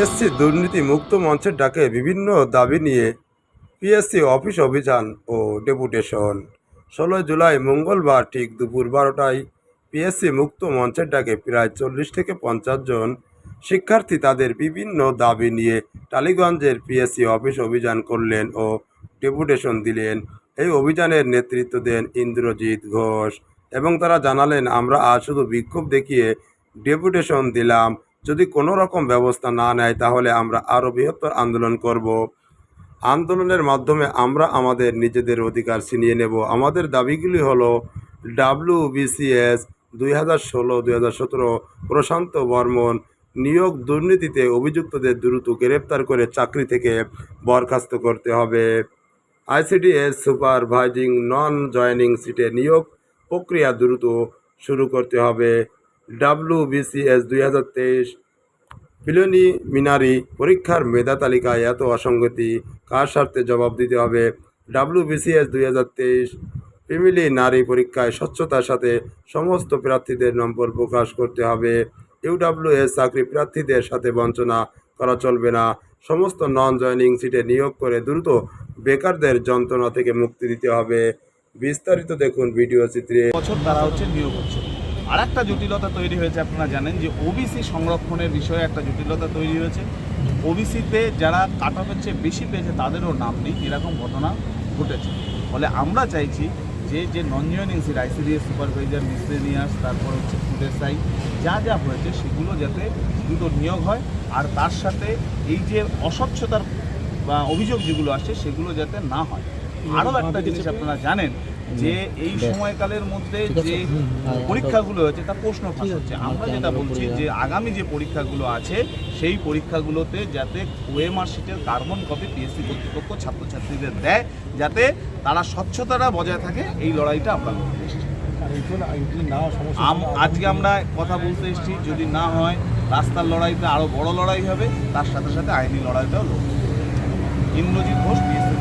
PSC দুর্নীতি মুক্ত মঞ্চের ডাকে বিভিন্ন দাবি নিয়ে পিএসসি অফিস অভিযান ও ডেপুটেশন। ষোলোই জুলাই মঙ্গলবার ঠিক দুপুর বারোটায় পিএসসি মুক্ত মঞ্চের ডাকে প্রায় চল্লিশ থেকে পঞ্চাশ জন শিক্ষার্থী তাদের বিভিন্ন দাবি নিয়ে টালিগঞ্জের পিএসসি অফিস অভিযান করলেন ও ডেপুটেশন দিলেন। এই অভিযানের নেতৃত্ব দেন ইন্দ্রজিৎ ঘোষ এবং তারা জানালেন, আমরা আজ শুধু বিক্ষোভ দেখিয়ে ডেপুটেশন দিলাম। যদি কোনো রকম ব্যবস্থা না নেয়, তাহলে আমরা আরও বৃহত্তর আন্দোলন করব। আন্দোলনের মাধ্যমে আমরা আমাদের নিজেদের অধিকার ছিনিয়ে নেব। আমাদের দাবিগুলি হলো ডাব্লিউ বিসিএস দুই হাজার ষোলো, দুই হাজার সতেরো, প্রশান্ত বর্মন নিয়োগ দুর্নীতিতে অভিযুক্তদের দ্রুত গ্রেপ্তার করে চাকরি থেকে বরখাস্ত করতে হবে। আইসিডিএস সুপারভাইজিং নন জয়েনিং সিটে নিয়োগ প্রক্রিয়া দ্রুত শুরু করতে হবে। ডাব্লিউ বিসিএস দুই হাজার তেইশ প্রিলিমিনারি পরীক্ষার মেধা তালিকায় এত অসঙ্গতি, কার স্বার্থে জবাব দিতে হবে? ডাব্লিউ বিসিএস দুই হাজার তেইশ ফ্যামিলি নারী পরীক্ষায় স্বচ্ছতার সাথে সমস্ত প্রার্থীদের নম্বর প্রকাশ করতে হবে। ইউডাব্লিউএস চাকরি প্রার্থীদের সাথে বঞ্চনা করা চলবে না। সমস্ত নন জয়নিং সিটে নিয়োগ করে দ্রুত বেকারদের যন্ত্রণা থেকে মুক্তি দিতে হবে। বিস্তারিত দেখুন ভিডিও চিত্রে। বছর তারা হচ্ছে নিয়োগ হচ্ছে। আর একটা জটিলতা তৈরি হয়েছে, আপনারা জানেন যে ওবিসি সংরক্ষণের বিষয়ে একটা জটিলতা তৈরি হয়েছে। ওবিসিতে যারা কাট অফের চেয়ে বেশি পেয়েছে, তাদেরও নাম নেই, এরকম ঘটনা ঘটেছে। ফলে আমরা চাইছি যে যে non joining seat ICDS supervisor miscellaneous তারপর হচ্ছে ফুডেসাই যা যা হয়েছে, সেগুলো যাতে দ্রুত নিয়োগ হয়। আর তার সাথে এই যে অস্বচ্ছতার, বা অভিযোগ যেগুলো আসছে, সেগুলো যাতে না হয়। আরও একটা জিনিস আপনারা জানেন যে এই সময়কালের মধ্যে যে পরীক্ষাগুলো হচ্ছে তা প্রশ্ন ফাঁস হচ্ছে। আমরা যেটা বলছি যে আগামী যে পরীক্ষাগুলো আছে সেই পরীক্ষাগুলোতে যাতে ওএমআর শিটের কার্বন কপি পিএসসি কর্তৃপক্ষ ছাত্রছাত্রীদের দেয় যাতে তারা স্বচ্ছতাটা বজায় থাকে এই লড়াইটা আমরা আজকে আমরা কথা বলতে এসেছি যদি না হয় রাস্তার লড়াইতে আরও বড় লড়াই হবে তার সাথে সাথে আইনি লড়াইটাও লড়বে ইন্দ্রজিৎ ঘোষ পিএসসি